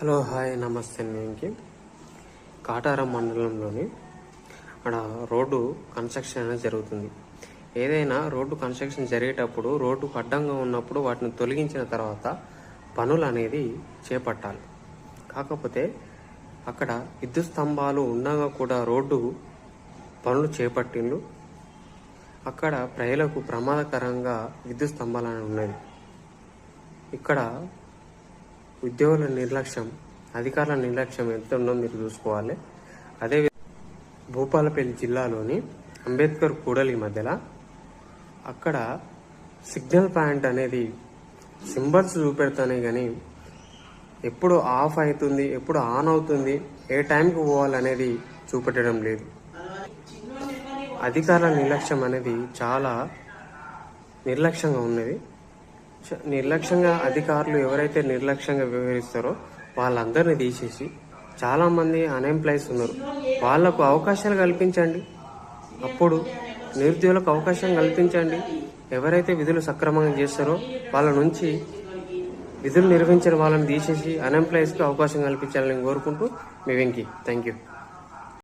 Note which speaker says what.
Speaker 1: Hello hi నమస్తే నేను కాటారం మండలంలోని అక్కడ రోడ్డు కన్స్ట్రక్షన్ అనేది జరుగుతుంది. ఏదైనా రోడ్డు కన్స్ట్రక్షన్ జరిగేటప్పుడు రోడ్డుకు అడ్డంగా ఉన్నప్పుడు వాటిని తొలగించిన తర్వాత పనులు అనేది చేపట్టాలి. కాకపోతే అక్కడ విద్యుత్ స్తంభాలు ఉండగా కూడా రోడ్డు పనులు చేపట్టిండ్రు అక్కడ ప్రజలకు ప్రమాదకరంగా విద్యుత్ స్తంభాలు అనేవి ఉన్నాయి ఇక్కడ ఉద్యోగుల నిర్లక్ష్యం అధికారుల నిర్లక్ష్యం ఎంత ఉందో మీరు చూసుకోవాలి. అదే భూపాలపల్లి జిల్లాలోని అంబేద్కర్ కూడలి మధ్యలో అక్కడ సిగ్నల్ పాయింట్ అనేది సింబల్స్ చూపెడతానే కానీ ఎప్పుడు ఆఫ్ అవుతుంది ఎప్పుడు ఆన్ అవుతుంది ఏ టైంకి పోవాలనేది చూపెట్టడం లేదు. అధికారుల నిర్లక్ష్యం అనేది చాలా నిర్లక్ష్యంగా ఉన్నది. నిర్లక్ష్యంగా అధికారులు ఎవరైతే నిర్లక్ష్యంగా వ్యవహరిస్తారో వాళ్ళందరినీ తీసేసి చాలా మంది అన్ఎంప్లాయీస్ ఉన్నారు. వాళ్ళకు అవకాశాలు కల్పించండి. అప్పుడు నిరుద్యోగులకు అవకాశం కల్పించండి. ఎవరైతే విధులు సక్రమంగా చేస్తారో వాళ్ళ నుంచి విధులు నిర్వహించిన వాళ్ళని తీసేసి అన్ఎంప్లాయీస్కి అవకాశం కల్పించాలని కోరుకుంటూ మీ వెంకీ. Thank you